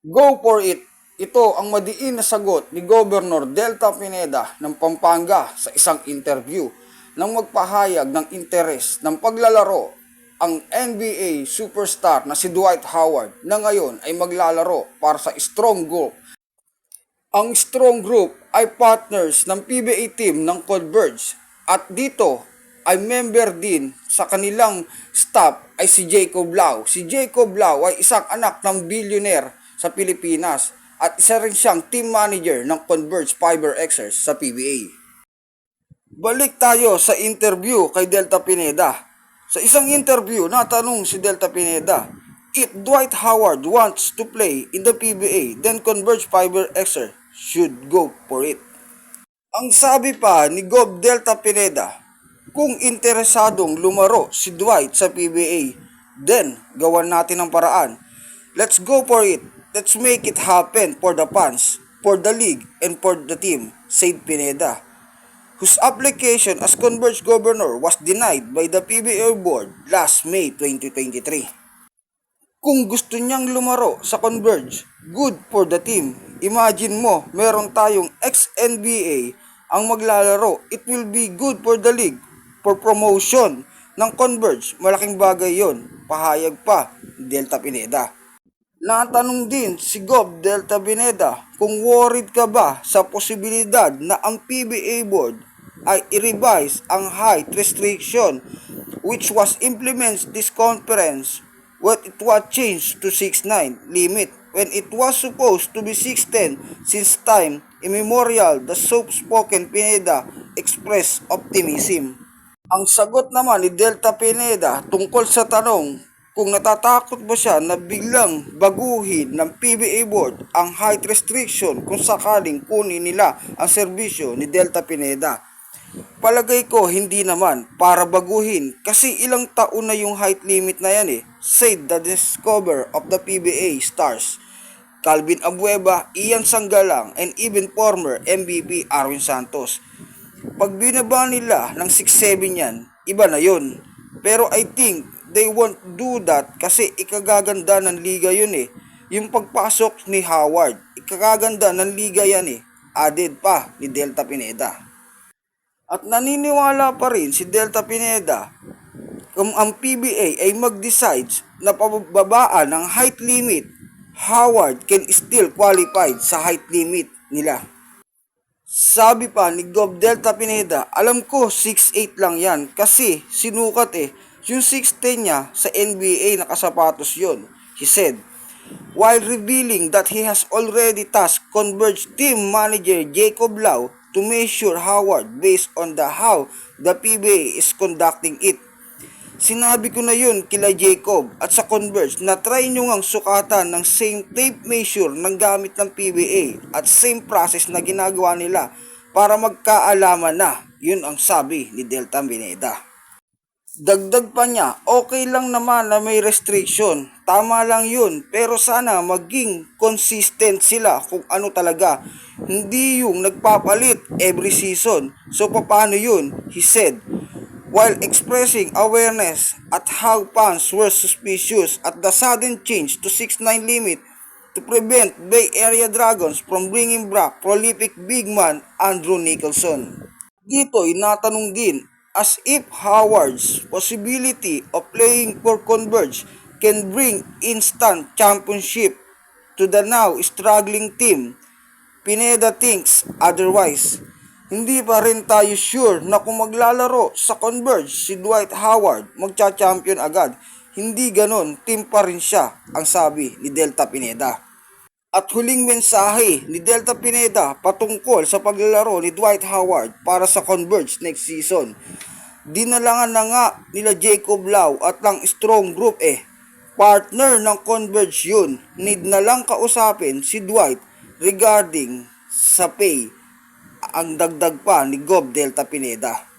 Go for it! Ito ang madiin na sagot ni Governor Delta Pineda ng Pampanga sa isang interview nang magpahayag ng interes ng paglalaro ang NBA superstar na si Dwight Howard na ngayon ay maglalaro para sa Strong Group. Ang Strong Group ay partners ng PBA team ng Converge at dito ay member din sa kanilang staff ay si Jacob Lau. Si Jacob Lau ay isang anak ng billionaire sa Pilipinas at isa rin siyang team manager ng Converge Fiber Xers sa PBA. Balik tayo sa interview kay Delta Pineda. Sa isang interview, natanong si Delta Pineda, If Dwight Howard wants to play in the PBA, then Converge Fiber Xer should go for it. Ang sabi pa ni Gob Delta Pineda, kung interesadong lumaro si Dwight sa PBA, then gawan natin ang paraan. Let's go for it. Let's make it happen for the fans, for the league, and for the team, said Pineda whose application as Converge Governor was denied by the PBA Board last May 2023. Kung gusto niyang lumaro sa Converge, good for the team. Imagine mo, meron tayong ex-NBA ang maglalaro. It will be good for the league, for promotion ng Converge. Malaking bagay yon. Pahayag pa, Delta Pineda. Natanong din si Gob Delta Pineda kung worried ka ba sa posibilidad na ang PBA Board ay i-revise ang height restriction which was implemented this conference when it was changed to 6'9 limit when it was supposed to be 6'10 since time immemorial the soft-spoken Pineda expressed optimism. Ang sagot naman ni Delta Pineda tungkol sa tanong kung natatakot ba siya na biglang baguhin ng PBA Board ang height restriction kung sakaling kunin nila ang serbisyo ni Delta Pineda. Palagay ko hindi naman para baguhin kasi ilang taon na yung height limit na yan eh, said the discover of the PBA stars. Calvin Abueva, Ian Sanggalang, and even former MVP Arwin Santos. Pag binaba nila ng 6'7 yan, iba na yun. Pero I think they won't do that kasi ikagaganda ng liga yun eh. Yung pagpasok ni Howard, ikagaganda ng liga yan eh. Added pa ni Delta Pineda. At naniniwala pa rin si Delta Pineda kung ang PBA ay mag-decide na pababaan ng height limit, Howard can still qualified sa height limit nila. Sabi pa ni Gob Delta Pineda, alam ko 6'8 lang yan kasi sinukat eh. Yung 6'10 niya sa NBA nakasapatos yon, he said. While revealing that he has already tasked Converge team manager Jacob Lau to measure Howard based on the how the PBA is conducting it. Sinabi ko na yun kila Jacob at sa Converge na try nyo ngang sukatan ng same tape measure ng gamit ng PBA at same process na ginagawa nila para magkaalaman na. Yun ang sabi ni Delta Bineda. Dagdag pa niya, okay lang naman na may restriction. Tama lang yun. Pero sana maging consistent sila kung ano talaga. Hindi yung nagpapalit every season. So paano yun? He said. While expressing awareness at how fans were suspicious at the sudden change to 6'9 limit to prevent Bay Area Dragons from bringing back prolific big man Andrew Nicholson. Dito'y natanong din as if Howard's possibility of playing for Converge can bring instant championship to the now struggling team. Pineda thinks otherwise. Hindi pa rin tayo sure na kung maglalaro sa Converge si Dwight Howard magcha-champion agad. Hindi ganon, team pa rin siya, ang sabi ni Delta Pineda. At huling mensahe ni Delta Pineda patungkol sa paglalaro ni Dwight Howard para sa Converge next season. Dinalangan na nga nila Jacob Lau at lang strong group eh. Partner ng Converge yun. Need na lang kausapin si Dwight regarding sa pay. Ang dagdag pa ni Gob Delta Pineda.